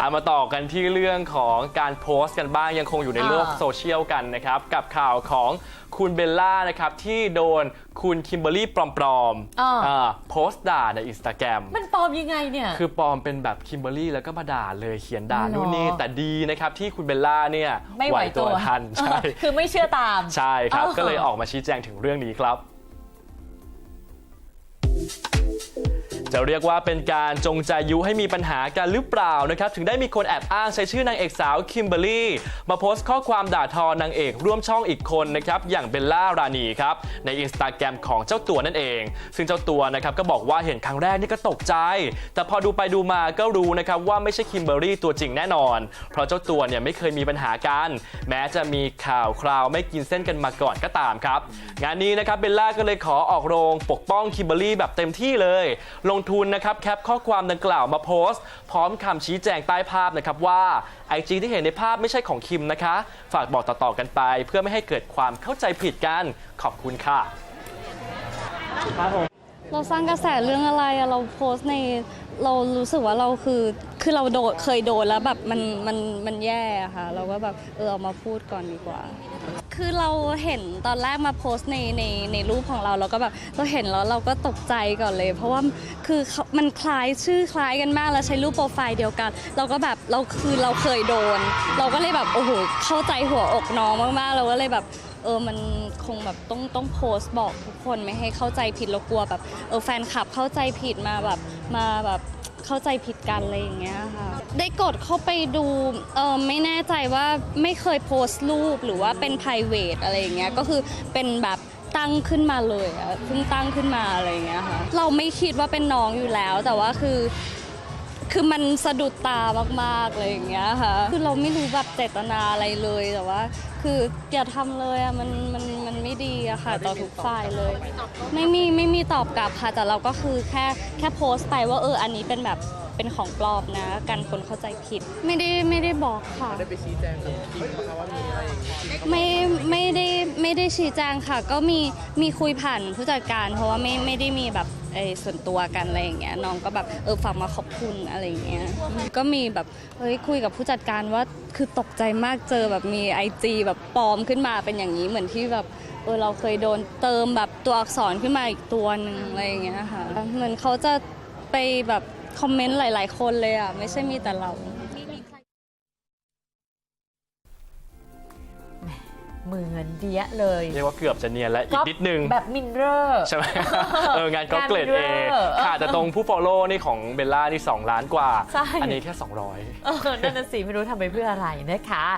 เอามาต่อกันที่เรื่องของการโพสต์กันบ้างยังคงอยู่ในโลกอ่าโซเชียลกันนะครับ กับข่าวของคุณเบลล่านะครับ ที่โดนคุณคิมเบอรรี่ปลอมอ่า ๆอ่าโพสต์ด่าในอินสตาแกรม มันปลอมยังไงเนี่ย คือปลอมเป็นแบบคิมเบอรรี่แล้วก็มาด่าเลยเขียนด่าอ๋อเหรอนู่นนี่แต่ดีนะครับที่คุณเบลล่าเนี่ยไม่ไหวตัวทันใช่เออคือไม่เชื่อตาม ใช่ครับอ๋อก็เลยออกมาชี้แจงถึงเรื่องนี้ครับ จะเรียกว่าเป็นการจงใจยุให้มีปัญหากันหรือเปล่านะครับ ถึงได้มีคนแอบอ้างใช้ชื่อนางเอกสาวคิมเบอรรี่มาโพสต์ข้อความด่าทอนางเอกร่วมช่องอีกคนนะครับ อย่างเบลล่ารานีครับ ในอินสตาแกรมของเจ้าตัวนั่นเอง ซึ่งเจ้าตัวนะครับก็บอกว่าเห็นครั้งแรกนี่ก็ตกใจ แต่พอดูไปดูมาก็รู้นะครับว่าไม่ใช่คิมเบอรรี่ตัวจริงแน่นอน เพราะเจ้าตัวเนี่ยไม่เคยมีปัญหากัน แม้จะมีข่าวคราวไม่กินเส้นกันมาก่อนก็ตามครับ งานนี้นะครับเบลล่าก็เลยขอออกโรงปกป้องคิมเบอรรี่แบบเต็มที่เลย ลงทุนนะครับแคปข้อความดังกล่าวมาโพสต์ พร้อมคำชี้แจงใต้ภาพนะครับว่า IG ที่เห็นในภาพไม่ใช่ของคิมนะคะ ฝากบอกต่อๆกันไป เพื่อไม่ให้เกิดความเข้าใจผิดกันขอบคุณค่ะเราสร้างกระแสเรื่องอะไรเราโพสต์ในเรารู้สึกว่าเราคือคือเราโดนเคยโดนแล้วแบบมันมันมันแย่อะค่ะ เราก็แบบเออเอามาพูดก่อนดีกว่า คือเราเห็นตอนแรกมาโพสต์ในในในรูปของเราเราก็แบบเราเห็นแล้วเราก็ตกใจก่อนเลย เพราะว่าคือเขามันคล้ายชื่อคล้ายกันมากแล้วใช้รูปโปรไฟล์เดียวกัน เราก็แบบเราคือเราเคยโดน เราก็เลยแบบโอ้โหเข้าใจหัวอกน้องมากๆ เราก็เลยแบบเออมันคงแบบต้องต้องโพสต์บอกทุกคนไม่ให้เข้าใจผิดเรากลัวแบบเออแฟนคลับเข้าใจผิดมาแบบมาแบบ เข้าใจผิดกันอะไรอย่างเงี้ยค่ะ ได้กดเข้าไปดูเออไม่แน่ใจว่าไม่เคยโพสต์รูปหรือว่าเป็น p r i v a t อะไรอย่างเงี้ยก็คือเป็นแบบตั้งขึ้นมาเลยอะเพิ่งตั้งขึ้นมาอะไรอย่างเงี้ยค่ะเราไม่คิดว่าเป็นน้องอยู่แล้ว แต่ว่าคือ คือมันสะดุดตามากๆเลยอย่างเงี้ยค่ะคือเราไม่รู้แบบเจตนาอะไรเลยแต่ว่า คืออย่าทำเลยอะมันมันมันไม่ดีอะค่ะ ต่อทุกฝ่ายเลย ไม่มี ม่มีตอบกลับค่ะแต่เราก็คือแค่แค่โพสต์ไปว่าเอออันนี้เป็นแบบเป็นของปลอมนะกันคนเข้าใจผิด ไม่ได้ไม่ได้บอกค่ะได้ไปชี้แจงกับทีมนะคะว่ามีอะไรอย่างนี้ไม่ไม่ได้ไม่ได้ชี้แจงค่ะ ก็มีมีคุยผ่านผู้จัดการ เพราะว่าไม่ไม่ได้มีแบบไอ้ส่วนตัวกันอะไรอย่างเงี้ยน้องก็แบบเออฝากมาขอบคุณอะไรอย่างเงี้ยก็มีแบบเฮ้ยคุยกับผู้จัดการว่าคือตกใจมากเจอแบบมีไอจีแบบปลอมขึ้นมาเป็นอย่างนี้เหมือนที่แบบ เออเราเคยโดนเติมแบบตัวอักษรขึ้นมาอีกตัวหนึ่งอะไรอย่างเงี้ยค่ะเหมือนเขาจะไปแบบคอมเมนต์หลาย ๆ คนเลยอะไม่ใช่มีแต่เรามือเงินเดียเลย เรียกว่าเกือบจะเนียนแล้วอีกนิดนึง แบบมินเรอร์ใช่ไหมเอองานก็เกรดงานเอเวอร์ค่ะแต่ตรงผู้ follow นี่ของเบลล่านี่ 2 ล้านกว่าใช่อันนี้แค่ 200เออนั่นน่ะสิ ไม่รู้ทำไปเพื่ออะไรนะคะ